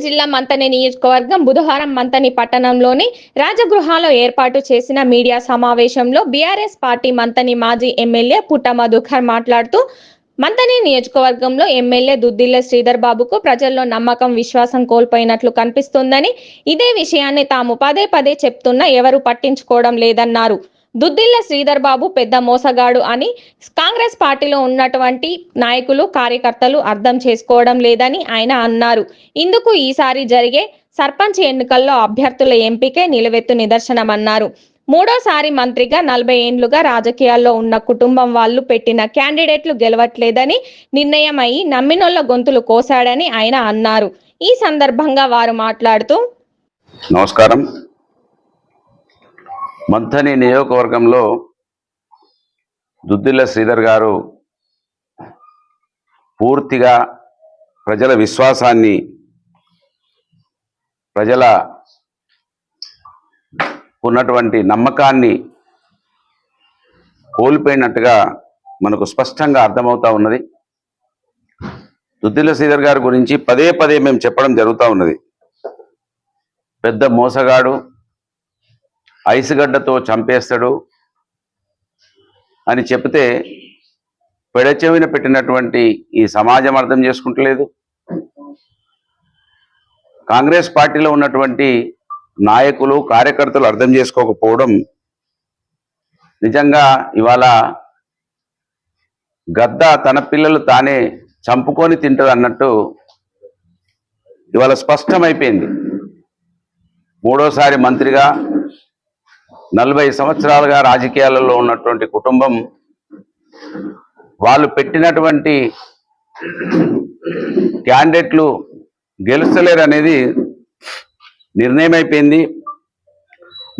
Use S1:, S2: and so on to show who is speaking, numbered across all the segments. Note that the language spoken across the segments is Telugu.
S1: జిల్లా మంతని నియోజకవర్గం బుధవారం మంతని పట్టణంలోని రాజగృహాలో ఏర్పాటు చేసిన మీడియా సమావేశంలో బీఆర్ఎస్ పార్టీ మంతని మాజీ ఎమ్మెల్యే పుట్ట మధుకర్ మాట్లాడుతూ మంతని నియోజకవర్గంలో ఎమ్మెల్యే దుద్దిల్ల శ్రీధర్ బాబుకు ప్రజల్లో నమ్మకం విశ్వాసం కోల్పోయినట్లు కనిపిస్తోందని ఇదే విషయాన్ని తాము పదే పదే చెప్తున్నా ఎవరు పట్టించుకోవడం లేదన్నారు. దుద్దిల్ల శ్రీధర్ బాబు పెద్ద మోసగాడు అని కాంగ్రెస్ పార్టీలో ఉన్నటువంటి నాయకులు కార్యకర్తలు అర్థం చేసుకోవడం లేదని ఆయన అన్నారు. ఇందుకు ఈసారి జరిగే సర్పంచ్ ఎన్నికల్లో అభ్యర్థుల ఎంపికే నిలవెత్తు నిదర్శనమన్నారు. మూడోసారి మంత్రిగా నలభై ఏండ్లుగా రాజకీయాల్లో ఉన్న కుటుంబం వాళ్ళు పెట్టిన క్యాండిడేట్లు గెలవట్లేదని నిర్ణయం అయి నమ్మినోళ్ళ గొంతులు కోశాడని ఆయన అన్నారు. ఈ సందర్భంగా వారు మాట్లాడుతూ
S2: నమస్కారం. మంథని నియోజకవర్గంలో దుద్దిల్ల శ్రీధర్ గారు పూర్తిగా ప్రజల విశ్వాసాన్ని ప్రజల ఉన్నటువంటి నమ్మకాన్ని కోల్పోయినట్టుగా మనకు స్పష్టంగా అర్థమవుతా ఉన్నది. దుద్దిల్ల శ్రీధర్ గారి గురించి పదే పదే మేము చెప్పడం జరుగుతూ ఉన్నది. పెద్ద మోసగాడు ఐసుగడ్డతో చంపేస్తాడు అని చెప్తే పెడచెవిన పెట్టినటువంటి ఈ సమాజం అర్థం చేసుకుంటలేదు. కాంగ్రెస్ పార్టీలో ఉన్నటువంటి నాయకులు కార్యకర్తలు అర్థం చేసుకోకపోవడం నిజంగా ఇవాళ గద్ద తన పిల్లలు తానే చంపుకొని తింటది అన్నట్టు ఇవాళ స్పష్టమైపోయింది. మూడోసారి మంత్రిగా నలభై సంవత్సరాలుగా రాజకీయాలలో ఉన్నటువంటి కుటుంబం వాళ్ళు పెట్టినటువంటి క్యాండిడేట్లు గెలుస్తలేరు అనేది నిర్ణయం అయిపోయింది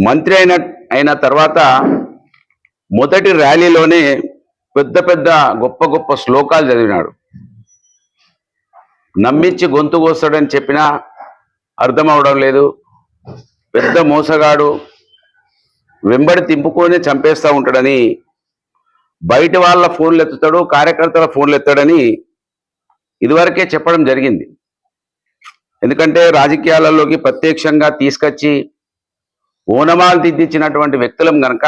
S2: మంత్రి అయిన అయిన తర్వాత మొదటి ర్యాలీలోనే పెద్ద పెద్ద గొప్ప గొప్ప శ్లోకాలు చదివినాడు. నమ్మించి గొంతు కోస్తాడని చెప్పినా అర్థం అవడం లేదు. పెద్ద మోసగాడు వెంబడి తింపుకొని చంపేస్తూ ఉంటాడని బయట వాళ్ళ ఫోన్లు ఎత్తుతాడు కార్యకర్తల ఫోన్లు ఎత్తాడని ఇదివరకే చెప్పడం జరిగింది. ఎందుకంటే రాజకీయాలలోకి ప్రత్యక్షంగా తీసుకొచ్చి ఓనమాలు దిద్దించినటువంటి వ్యక్తులం గనక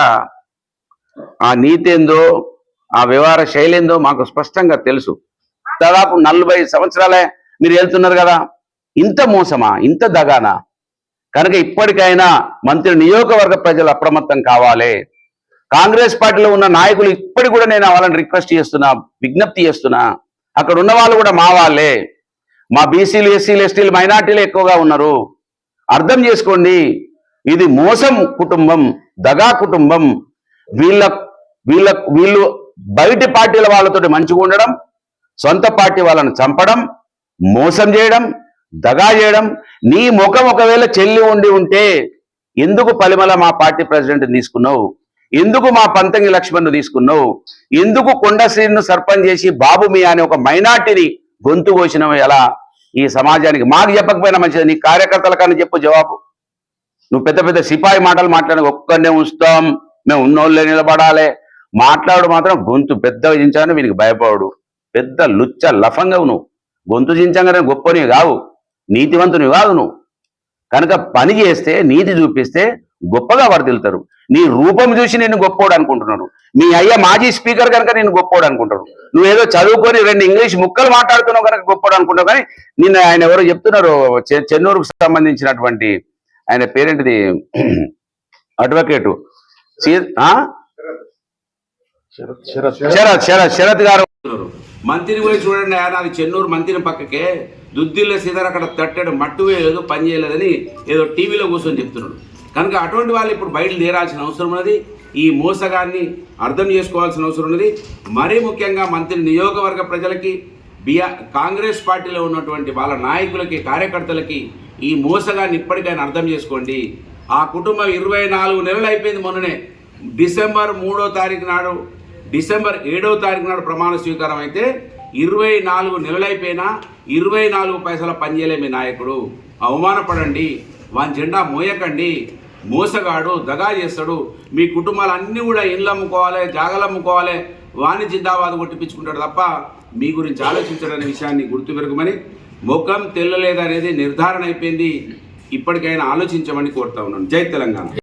S2: ఆ నీతి ఏందో ఆ వ్యవహార శైలి ఏందో మాకు స్పష్టంగా తెలుసు. దాదాపు నలభై సంవత్సరాలే మీరు వెళ్తున్నారు కదా. ఇంత మోసమా? ఇంత దగానా? కనుక ఇప్పటికైనా మంత్రి నియోజకవర్గ ప్రజలు అప్రమత్తం కావాలి. కాంగ్రెస్ పార్టీలో ఉన్న నాయకులు ఇప్పటికి కూడా నేను వాళ్ళని రిక్వెస్ట్ చేస్తున్నా విజ్ఞప్తి చేస్తున్నా. అక్కడ ఉన్న వాళ్ళు కూడా మా వాళ్ళే. మా బీసీలు ఎస్సీలు ఎస్టీలు మైనార్టీలు ఎక్కువగా ఉన్నారు. అర్థం చేసుకోండి ఇది మోసం కుటుంబం దగా కుటుంబం. వీళ్ళ వీళ్ళ వీళ్ళు బయటి పార్టీల వాళ్ళతోటి మంచిగా ఉండడం సొంత పార్టీ వాళ్ళని చంపడం మోసం చేయడం దగా చేయడం నీ ముఖం ఒకవేళ చెల్లి ఉండి ఉంటే ఎందుకు పలిమల మా పార్టీ ప్రెసిడెంట్ తీసుకున్నావు? ఎందుకు మా పంతంగి లక్ష్మణ్ తీసుకున్నావు? ఎందుకు కొండశ్రీను సర్పంచ్ చేసి బాబు మీ అనే ఒక మైనార్టీని గొంతు కోసినవి ఎలా ఈ సమాజానికి? మాకు చెప్పకపోయినా మంచిది నీ కార్యకర్తల కానీ చెప్పు జవాబు. నువ్వు పెద్ద పెద్ద సిపాయి మాటలు మాట్లాడి ఒక్కనే ఉంచుతాం. మేము ఉన్నోళ్ళే నిలబడాలి. మాట్లాడు మాత్రం గొంతు పెద్దగా చించాను వీనికి భయపడు. పెద్ద లుచ్చ లఫంగా నువ్వు. గొంతు చించంగానే గొప్పని కావు. నీతివంతుని కాదు నువ్వు కనుక పని చేస్తే నీతి చూపిస్తే గొప్పగా వర్దిల్తారు నీ రూపం చూసి నేను గొప్పోడు అనుకుంటున్నాను మీ అయ్య మాజీ స్పీకర్ కనుక నేను గొప్పోడు అనుకుంటారు. నువ్వేదో చదువుకొని రెండు ఇంగ్లీష్ ముక్కలు మాట్లాడుతున్నావు కనుక గొప్పోడు అనుకుంటావు కానీ నిన్న ఆయన ఎవరో చెప్తున్నారు చెన్నూరుకు సంబంధించినటువంటి ఆయన పేరేంటిది? అడ్వకేటు? శరత్ శరత్ శరత్ గారు. మంత్రిని పోయి చూడండి ఆయన అది చెన్నూరు మంత్రిని పక్కకే. దుద్దిల్ల సీతారు అక్కడ తట్టాడు మట్టు వేయలేదు పని చేయలేదని ఏదో టీవీలో కూర్చొని చెప్తున్నాడు. కనుక అటువంటి వాళ్ళు ఇప్పుడు బయట తీరాల్సిన అవసరం ఉన్నది ఈ మోసగాన్ని అర్థం చేసుకోవాల్సిన అవసరం ఉన్నది. మరీ ముఖ్యంగా మంత్రి నియోగవర్గ ప్రజలకి బిఆ కాంగ్రెస్ పార్టీలో ఉన్నటువంటి వాళ్ళ నాయకులకి కార్యకర్తలకి ఈ మోసగాన్ని ఇప్పటికైనా అర్థం చేసుకోండి. ఆ కుటుంబం ఇరవై నాలుగు నెలలు అయిపోయింది మొన్ననే. డిసెంబర్ మూడో తారీఖు నాడు డిసెంబర్ ఏడో తారీఖు నాడు ప్రమాణ స్వీకారం అయితే ఇరవై నాలుగు నెలలైపోయినా ఇరవై నాలుగు పైసల పనిచేయలే మీ నాయకుడు. అవమానపడండి వాని జెండా మోయకండి మోసగాడు దగా చేస్తాడు. మీ కుటుంబాలు అన్నీ కూడా ఇళ్ళు అమ్ముకోవాలి జాగలు అమ్ముకోవాలి వాణి జిందాబాద్ కొట్టిపించుకుంటాడు తప్ప మీ గురించి ఆలోచించడనే విషయాన్ని గుర్తుపెరగమని ముఖం తెల్లలేదనేది నిర్ధారణ అయిపోయింది. ఇప్పటికైనా ఆలోచించమని కోరుతా ఉన్నాను. జై తెలంగాణ.